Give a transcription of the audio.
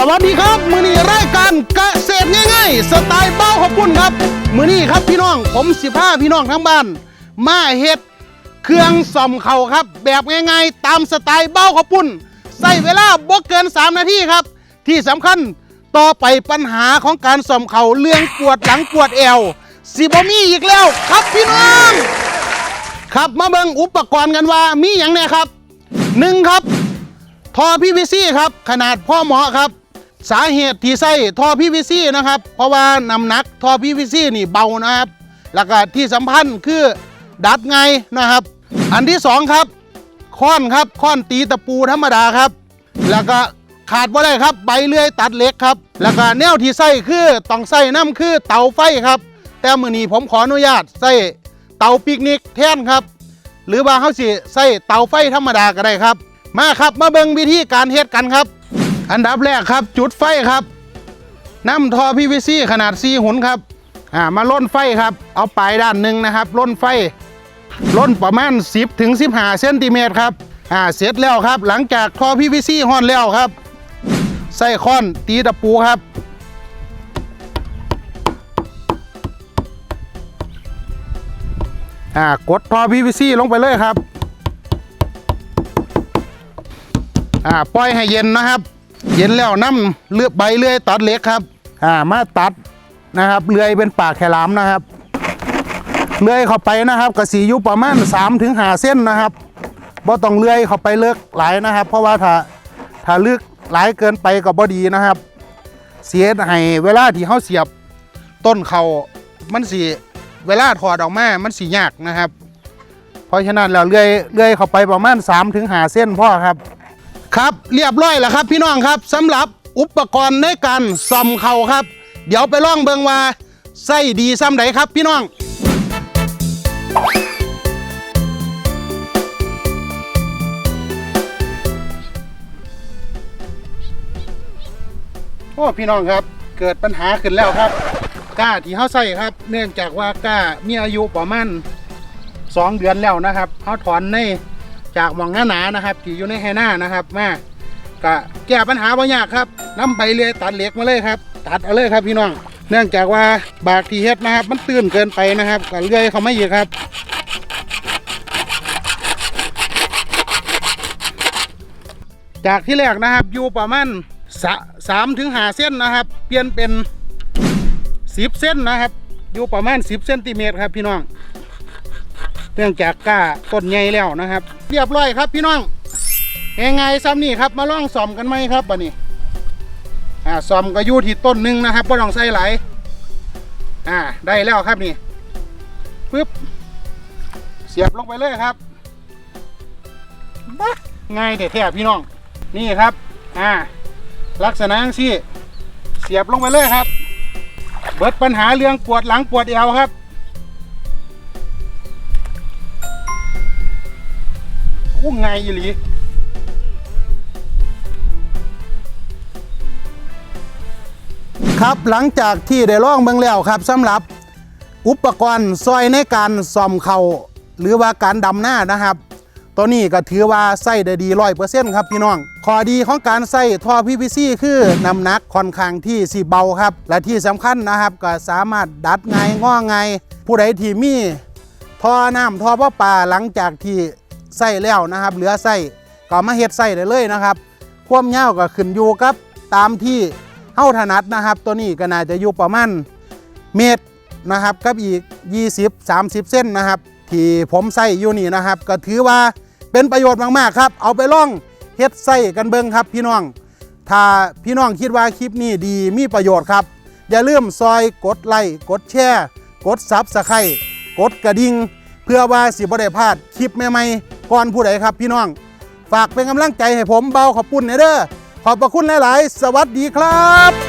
สวัสดีครับ มือนี้รายการเกษตรง่ายๆ สไตล์เบ้าขอบคุณครับ มือนี้ครับพี่น้องผมสิพาพี่น้องทั้งบ้าน มาเฮ็ดเครื่องส่อมเข่าครับ แบบง่ายๆ ตามสไตล์เบ้าขอบคุณใส่เวลาบ่เกิน 3 นาทีครับ ที่สำคัญต่อไปปัญหาของการส่อมเข่าเรื่องปวดหลังปวดเอวสิบ่มีอีกแล้วครับพี่น้อง ครับมาเบิ่งอุปกรณ์กันว่ามีอย่างแน่ครับหนึ่งครับท่อพีวีซีครับ ขนาดพ่อเหมาะครับ สาเหตุที่ใส่ท่อพีวีซีนะครับ เพราะว่าน้ำหนักท่อพีวีซีนี่เบานะครับแล้วก็ที่สำคัญคือดัดไงนะครับ อันที่สองครับค้อนครับค้อนตีตะปูธรรมดาครับ แล้วก็ขาดว่าได้ครับใบเลื่อยตัดเล็กครับ แล้วก็แนวที่ใส่คือต้องใส่น้ำคือเตาไฟครับ แต่มือนี้ผมขออนุญาตใส่เตาปิกนิกแทนครับ หรือว่าเขาสิใส่เตาไฟธรรมดาก็ได้ครับ มาครับมาเบิ่งวิธีการเฮ็ดกันครับ อันดับแรกครับ จุดไฟครับน้ำทอพีวีซีขนาด4หุนครับอ่ามาล่นไฟครับ เอาปลายด้านหนึ่งนะครับล่นไฟล่นประมาณ 10ถึง15เซนติเมตรครับอ่าเสร็จแล้วครับ หลังจากทอพีวีซีห่อนแล้วครับใส่ค้อนตีตะปูครับอ่ากดท่อ PVC ลงไปเลยครับอ่าปล่อยให้เย็นนะครับ เย็นแล้วน้ำเลือกใบเลื่อยตัดเล็กครับ อ่ามาตัดนะครับเลื่อยเป็นปากแขลามนะครับเลื่อยเข้าไปนะครับกระสีอยู่ประมาณ3ถึง5เส้นนะครับบ่ต้องเลื่อยเข้าไปเลิกหลายนะครับ เพราะว่าถ้าถ้าลึกหลายเกินไปก็บ่ดีนะครับ เสียให้เวลาที่เขาเสียบต้นเขามันสีเวลาถอดออกมา มันสียากนะครับ เพราะฉะนั้นเราเลื่อยเลื่อยเข้าไปประมาณ3ถึง5เส้นพ่อครับ ครับเรียบร้อยแล้วครับพี่น้องครับสำหรับอุปกรณ์ในการซ่อมเขาครับ เดี๋ยวไปล่องเบิงว่าใส่ดีซ้ำไหนครับพี่น้องโอ้พี่น้องครับเกิดปัญหาขึ้นแล้วครับก้าที่เขาใส่ครับ เนื่องจากว่าก้ามีอายุประมาณสองเดือนแล้วนะครับเขาถอนใน จากหมองหน้าหนานะครับที่อยู่ในไฮหน้านะครับมากะแก้ปัญหาบ่ยากครับนำใบเลื่อยตัดเหล็กมาเลยครับ ตัดเอาเลยครับพี่น้อง เนื่องจากว่าบากที่เฮ็ดนะครับ มันตื้นเกินไปนะครับก็เลื่อยเขาไม่เยอีกครับจากที่แรกนะครับอยู่ประมาณสะสามถึงหาเส้นนะครับ เปลี่ยนเป็นสิบเส้นนะครับ อยู่ประมาณสิบเซนติเมตรครับพี่น้อง เนื่องจากก้าต้นใหญ่แล้วนะครับ เรียบร้อยครับพี่น้องยังไงซ้ำนี่ครับมาลองซ่อมกันไหมครับบัดนี้อ่าซ่อมก็ยู่ที่ต้นหนึ่งนะครับก็ต้องใส่ไหลอ่าได้แล้วครับนี่ปึ๊บเสียบลงไปเลยครับบ้าง่ายแท้พี่น้อง นี่ครับอ่าลักษณะที่เสียบลงไปเลยครับ เบิดปัญหาเรื่องปวดหลังปวดเอวครับ อู้ไงายอีหลีครับหลังจากที่ได้ลองเบิ่งแล้วครับสำหรับอุปกรณ์ซอยในการซ่อมเขาหรือว่าการดำหน้านะครับ ตัวนี้ก็ถือว่าใส่ได้ดีร้อยเปอร์เซ็นต์ครับพี่น้องข้อดีของการใส่ท่อ PVC คือน้ำหนักค่อนข้างที่สีเบาครับ และที่สำคัญนะครับก็สามารถดัดไงง้อไงผู้ใดที่มีท่อน้ำท่อประปาหลังจากที่ ใส่แล้วนะครับ เหลือใส่ก็มาเฮ็ดใส่ได้เลยนะครับ ความยาวก็ขึ้นอยู่กับตามที่เฮาถนัดนะครับ ตัวนี้ก็น่าจะอยู่ประมาณเมตรนะครับกับอีก 20-30 เส้นนะครับ ที่ผมใส่อยู่นี่นะครับ ก็ถือว่าเป็นประโยชน์มากๆครับ เอาไปล่องเฮ็ดใส่กันเบิงครับพี่น้อง ถ้าพี่น้องคิดว่าคลิปนี้ดีมีประโยชน์ครับ อย่าลืมซอยกดไลค์กดแชร์ กดซับสไครต์กดกระดิ่ง เพื่อว่าสิบ่ได้พลาดคลิปใหม่ๆ ก่อนผู้ใดครับพี่น้อง ฝากเป็นกำลังใจให้ผมเบาขอบคุณเด้อขอบพระคุณหลาย ๆ สวัสดีครับ